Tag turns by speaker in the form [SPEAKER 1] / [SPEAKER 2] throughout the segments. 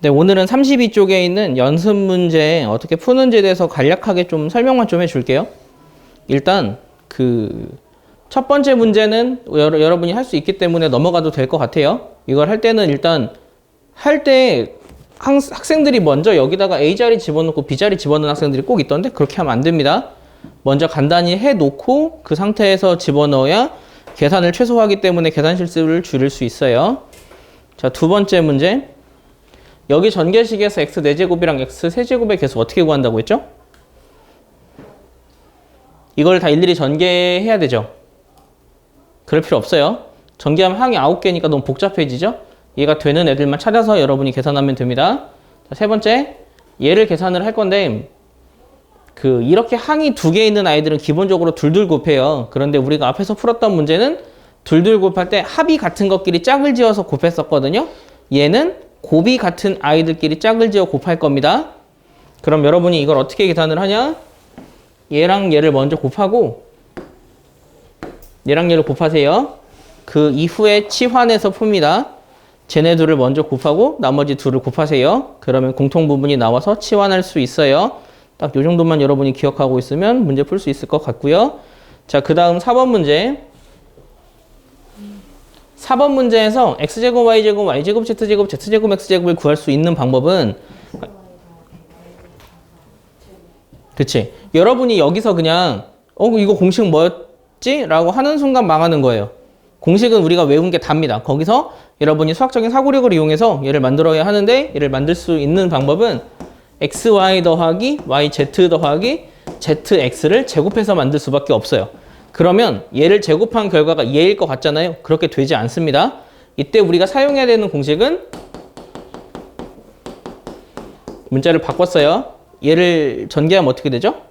[SPEAKER 1] 네, 오늘은 32쪽에 있는 연습 문제 어떻게 푸는지에 대해서 간략하게 좀 설명만 좀 해줄게요. 일단 그 첫 번째 문제는 여러, 여러 분이 할 수 있기 때문에 넘어가도 될 것 같아요. 이걸 할 때는 일단 할 때 학생들이 먼저 여기다가 A 자리 집어넣고 B 자리 집어넣는 학생들이 꼭 있던데 그렇게 하면 안 됩니다. 먼저 간단히 해놓고 그 상태에서 집어넣어야 계산을 최소화하기 때문에 계산 실수를 줄일 수 있어요. 자, 두 번째 문제. 여기 전개식에서 x 4제곱이랑 x 3제곱의 개수 어떻게 구한다고 했죠? 이걸 다 일일이 전개해야 되죠? 그럴 필요 없어요. 전개하면 항이 9개니까 너무 복잡해지죠? 얘가 되는 애들만 찾아서 여러분이 계산하면 됩니다. 자, 세 번째, 얘를 계산을 할 건데 그 이렇게 항이 두 개 있는 아이들은 기본적으로 둘둘 곱해요. 그런데 우리가 앞에서 풀었던 문제는 둘둘 곱할 때 합이 같은 것끼리 짝을 지어서 곱했었거든요. 얘는 곱이 같은 아이들끼리 짝을 지어 곱할 겁니다. 그럼 여러분이 이걸 어떻게 계산을 하냐? 얘랑 얘를 먼저 곱하고 얘랑 얘를 곱하세요. 그 이후에 치환해서 풉니다. 쟤네 둘을 먼저 곱하고 나머지 둘을 곱하세요. 그러면 공통 부분이 나와서 치환할 수 있어요. 딱 요 정도만 여러분이 기억하고 있으면 문제 풀 수 있을 것 같고요. 자, 그 다음 4번 문제. 4번 문제에서 x제곱, y제곱, y제곱, z제곱, z제곱, x제곱을 구할 수 있는 방법은 그치. 여러분이 여기서 그냥 어 이거 공식 뭐였지? 라고 하는 순간 망하는 거예요. 공식은 우리가 외운 게 답니다. 거기서 여러분이 수학적인 사고력을 이용해서 얘를 만들어야 하는데 얘를 만들 수 있는 방법은 xy 더하기 yz 더하기 zx를 제곱해서 만들 수밖에 없어요. 그러면 얘를 제곱한 결과가 얘일 것 같잖아요. 그렇게 되지 않습니다. 이때 우리가 사용해야 되는 공식은 문자를 바꿨어요. 얘를 전개하면 어떻게 되죠?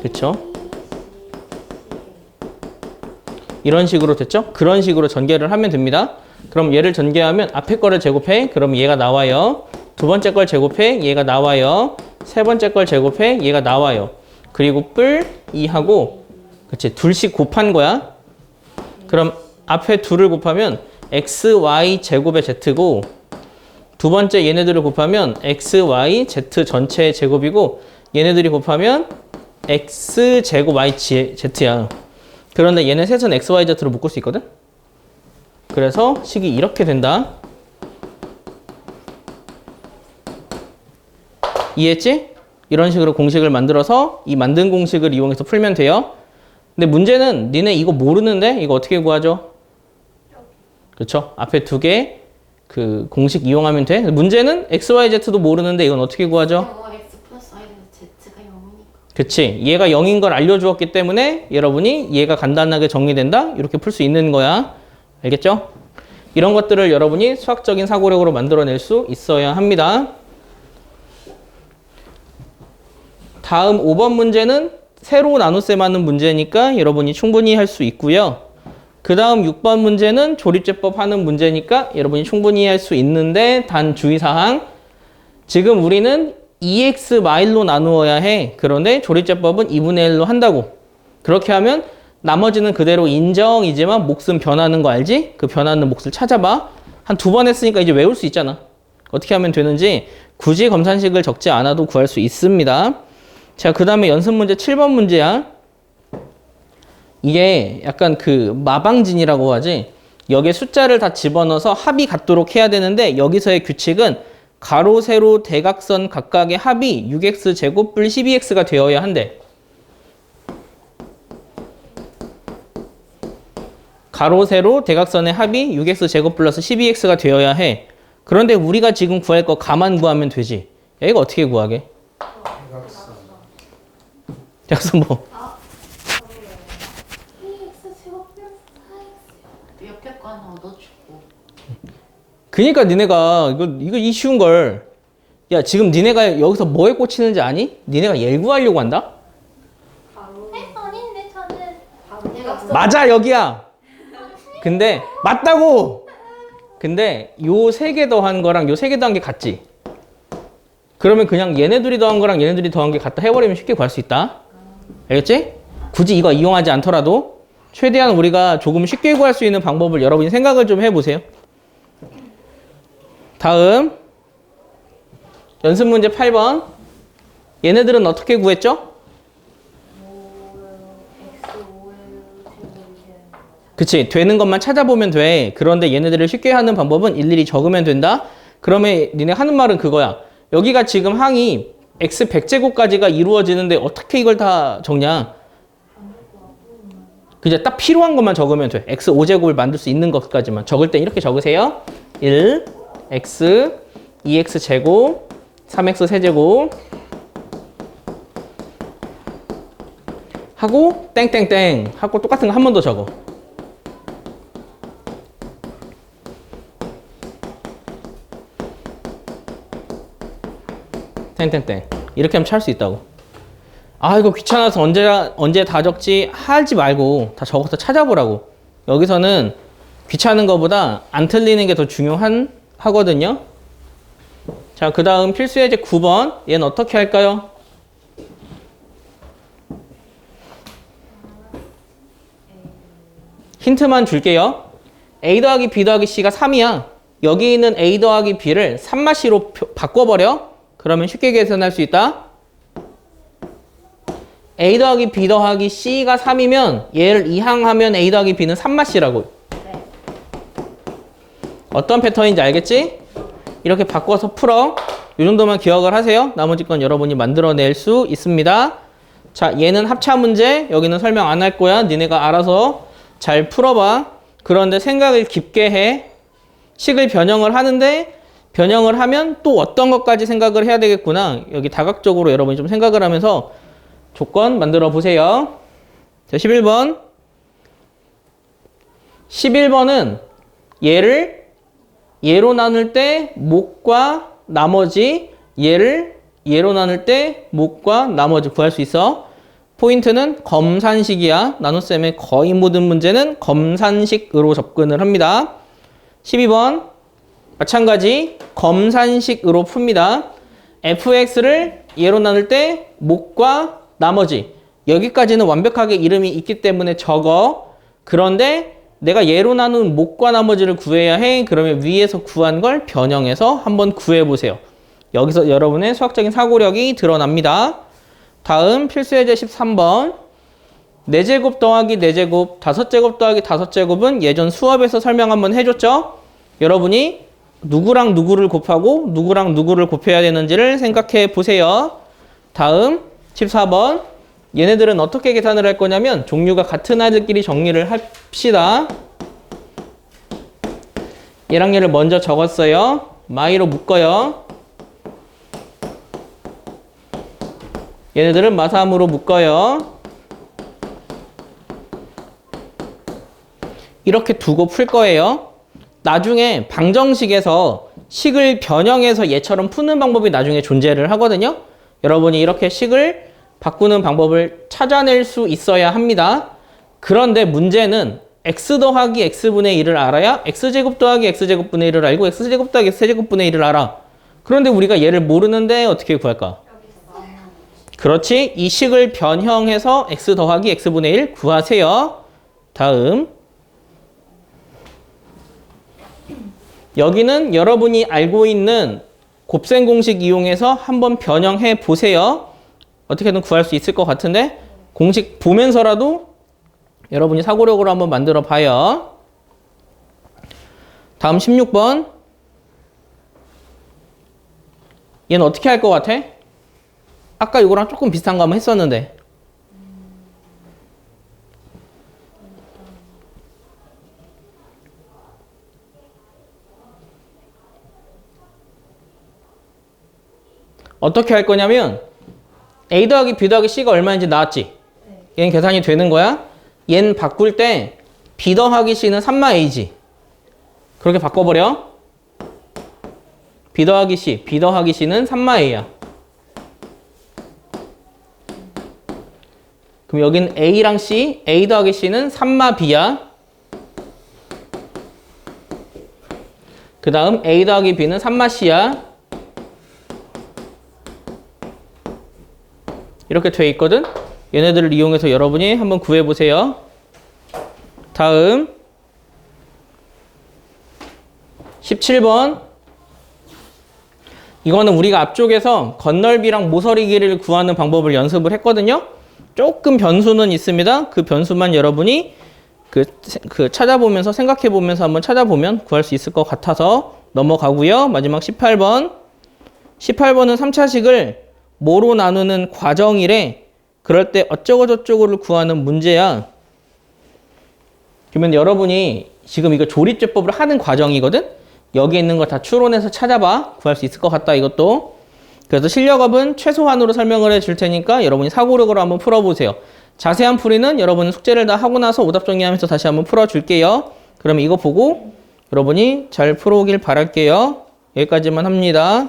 [SPEAKER 1] 그렇죠? 이런 식으로 됐죠? 그런 식으로 전개를 하면 됩니다. 그럼 얘를 전개하면 앞에 거를 제곱해. 그럼 얘가 나와요. 두 번째 걸 제곱해. 얘가 나와요. 세 번째 걸 제곱해. 얘가 나와요. 그리고 뿔 2하고 그치 둘씩 곱한 거야. 그럼 앞에 둘을 곱하면 x, y 제곱의 z고 두 번째 얘네들을 곱하면 x, y, z 전체의 제곱이고 얘네들이 곱하면 x 제곱 y z야. 그런데 얘네 셋은 x, y, z로 묶을 수 있거든? 그래서 식이 이렇게 된다. 이해했지? 이런 식으로 공식을 만들어서 이 만든 공식을 이용해서 풀면 돼요. 근데 문제는 니네 이거 모르는데 이거 어떻게 구하죠? 그렇죠? 앞에 두 개 그 공식 이용하면 돼. 문제는 x, y, z도 모르는데 이건 어떻게 구하죠?
[SPEAKER 2] 0이니까
[SPEAKER 1] 그치. 얘가 0인 걸 알려주었기 때문에 여러분이 얘가 간단하게 정리된다? 이렇게 풀 수 있는 거야. 알겠죠? 이런 것들을 여러분이 수학적인 사고력으로 만들어낼 수 있어야 합니다. 다음 5번 문제는 세로 나눗셈 하는 문제니까 여러분이 충분히 할 수 있고요. 그 다음 6번 문제는 조립제법 하는 문제니까 여러분이 충분히 할 수 있는데 단 주의사항 지금 우리는 2x 마일로 나누어야 해. 그런데 조립제법은 2분의 1로 한다고. 그렇게 하면 나머지는 그대로 인정이지만 몫은 변하는 거 알지? 그 변하는 몫을 찾아봐. 한 두 번 했으니까 이제 외울 수 있잖아. 어떻게 하면 되는지 굳이 검산식을 적지 않아도 구할 수 있습니다. 자, 그 다음에 연습 문제 7번 문제야. 이게 약간 그 마방진이라고 하지. 여기에 숫자를 다 집어넣어서 합이 같도록 해야 되는데 여기서의 규칙은 가로, 세로, 대각선 각각의 합이 6x 제곱 뿔 12x가 되어야 한대. 가로, 세로, 대각선의 합이 6x 제곱 플러스 12x가 되어야 해. 그런데 우리가 지금 구할 거 가만 구하면 되지. 야, 이거 어떻게 구하게? 대각선 뭐?
[SPEAKER 2] 2x 제곱 플러스 4x 옆에 거 하나 얻어주고
[SPEAKER 1] 그니까 니네가 이거 이거 이 쉬운 걸. 야 지금 니네가 여기서 뭐에 꽂히는지 아니? 니네가 얘 구하려고 한다?
[SPEAKER 2] 네? 아닌데 저는 내가
[SPEAKER 1] 맞아 여기야. 근데 맞다고. 근데 요 세 개 더한 거랑 요 세 개 더한 게 같지. 그러면 그냥 얘네들이 더한 거랑 얘네들이 더한 게 같다 해버리면 쉽게 구할 수 있다. 알겠지? 굳이 이거 이용하지 않더라도 최대한 우리가 조금 쉽게 구할 수 있는 방법을 여러분이 생각을 좀 해보세요. 다음 연습 문제 8번 얘네들은 어떻게 구했죠? 그치 되는 것만 찾아보면 돼 그런데 얘네들을 쉽게 하는 방법은 일일이 적으면 된다 그러면 니네 하는 말은 그거야 여기가 지금 항이 x 100제곱까지가 이루어지는데 어떻게 이걸 다 적냐? 그냥 딱 필요한 것만 적으면 돼. X 5제곱을 만들 수 있는 것까지만. 적을 땐 이렇게 적으세요. 1 x 2x 제곱 3x 세제곱. 하고 땡땡땡 하고 똑같은 거 한 번 더 적어 땡땡땡. 이렇게 하면 찰 수 있다고. 아 이거 귀찮아서 언제 언제 다 적지? 하지 말고 다 적어서 찾아보라고. 여기서는 귀찮은 것보다 안 틀리는 게 더 중요한 하거든요. 자 그 다음 필수 예제 9번. 얘는 어떻게 할까요? 힌트만 줄게요. A 더하기 b 더하기 c가 3이야. 여기 있는 a 더하기 b를 3마시로 바꿔버려 그러면 쉽게 계산할 수 있다. a 더하기 b 더하기 c가 3이면 얘를 이항하면 a 더하기 b는 3마씨라고. 어떤 패턴인지 알겠지? 이렇게 바꿔서 풀어. 이 정도만 기억을 하세요. 나머지 건 여러분이 만들어낼 수 있습니다. 자, 얘는 합차 문제. 여기는 설명 안 할 거야. 니네가 알아서 잘 풀어봐. 그런데 생각을 깊게 해. 식을 변형을 하는데 변형을 하면 또 어떤 것까지 생각을 해야 되겠구나. 여기 다각적으로 여러분이 좀 생각을 하면서 조건 만들어 보세요. 자, 11번. 11번은 얘를 얘로 나눌 때 목과 나머지 얘를 얘로 나눌 때 목과 나머지 구할 수 있어. 포인트는 검산식이야. 나눗셈의 거의 모든 문제는 검산식으로 접근을 합니다. 12번 마찬가지 검산식으로 풉니다. fx를 얘로 나눌 때 목과 나머지 여기까지는 완벽하게 이름이 있기 때문에 적어. 그런데 내가 얘로 나눈 목과 나머지를 구해야 해. 그러면 위에서 구한 걸 변형해서 한번 구해 보세요. 여기서 여러분의 수학적인 사고력이 드러납니다. 다음 필수예제 13번. 4제곱 더하기 4제곱, 5제곱 더하기 5제곱은 예전 수업에서 설명 한번 해줬죠? 여러분이 누구랑 누구를 곱하고 누구랑 누구를 곱해야 되는지를 생각해 보세요. 다음 14번 얘네들은 어떻게 계산을 할 거냐면 종류가 같은 아이들끼리 정리를 합시다. 얘랑 얘를 먼저 적었어요. 마이로 묶어요. 얘네들은 마삼으로 묶어요. 이렇게 두고 풀 거예요. 나중에 방정식에서 식을 변형해서 얘처럼 푸는 방법이 나중에 존재를 하거든요. 여러분이 이렇게 식을 바꾸는 방법을 찾아낼 수 있어야 합니다. 그런데 문제는 x 더하기 x분의 1을 알아야 x제곱 더하기 x제곱분의 1을 알고 x제곱 더하기 x제곱분의 1을 알아. 그런데 우리가 얘를 모르는데 어떻게 구할까? 그렇지. 이 식을 변형해서 x 더하기 x분의 1 구하세요. 다음 여기는 여러분이 알고 있는 곱셈 공식 이용해서 한번 변형해 보세요. 어떻게든 구할 수 있을 것 같은데 공식 보면서라도 여러분이 사고력으로 한번 만들어 봐요. 다음 16번. 얘는 어떻게 할 것 같아? 아까 이거랑 조금 비슷한 거 한번 했었는데. 어떻게 할 거냐면 a 더하기 b 더하기 c가 얼마인지 나왔지? 얘는 계산이 되는 거야. 얘는 바꿀 때 b 더하기 c는 3마 a지. 그렇게 바꿔버려. b 더하기 c, b 더하기 c는 3마 a야. 그럼 여긴 a랑 c, a 더하기 c는 3마 b야. 그 다음 a 더하기 b는 3마 c야. 이렇게 돼 있거든. 얘네들을 이용해서 여러분이 한번 구해 보세요. 다음 17번 이거는 우리가 앞쪽에서 건널비랑 모서리 길이를 구하는 방법을 연습을 했거든요. 조금 변수는 있습니다. 그 변수만 여러분이 그, 세- 그 찾아보면서 생각해 보면서 한번 찾아보면 구할 수 있을 것 같아서 넘어가고요. 마지막 18번. 18번은 3차식을 뭐로 나누는 과정이래. 그럴 때 어쩌고 저쩌고를 구하는 문제야. 그러면 여러분이 지금 이거 조립제법을 하는 과정이거든? 여기 있는 거 다 추론해서 찾아봐. 구할 수 있을 것 같다, 이것도. 그래서 실력업은 최소한으로 설명을 해 줄 테니까 여러분이 사고력으로 한번 풀어보세요. 자세한 풀이는 여러분 숙제를 다 하고 나서 오답 정리하면서 다시 한번 풀어줄게요. 그럼 이거 보고 여러분이 잘 풀어오길 바랄게요. 여기까지만 합니다.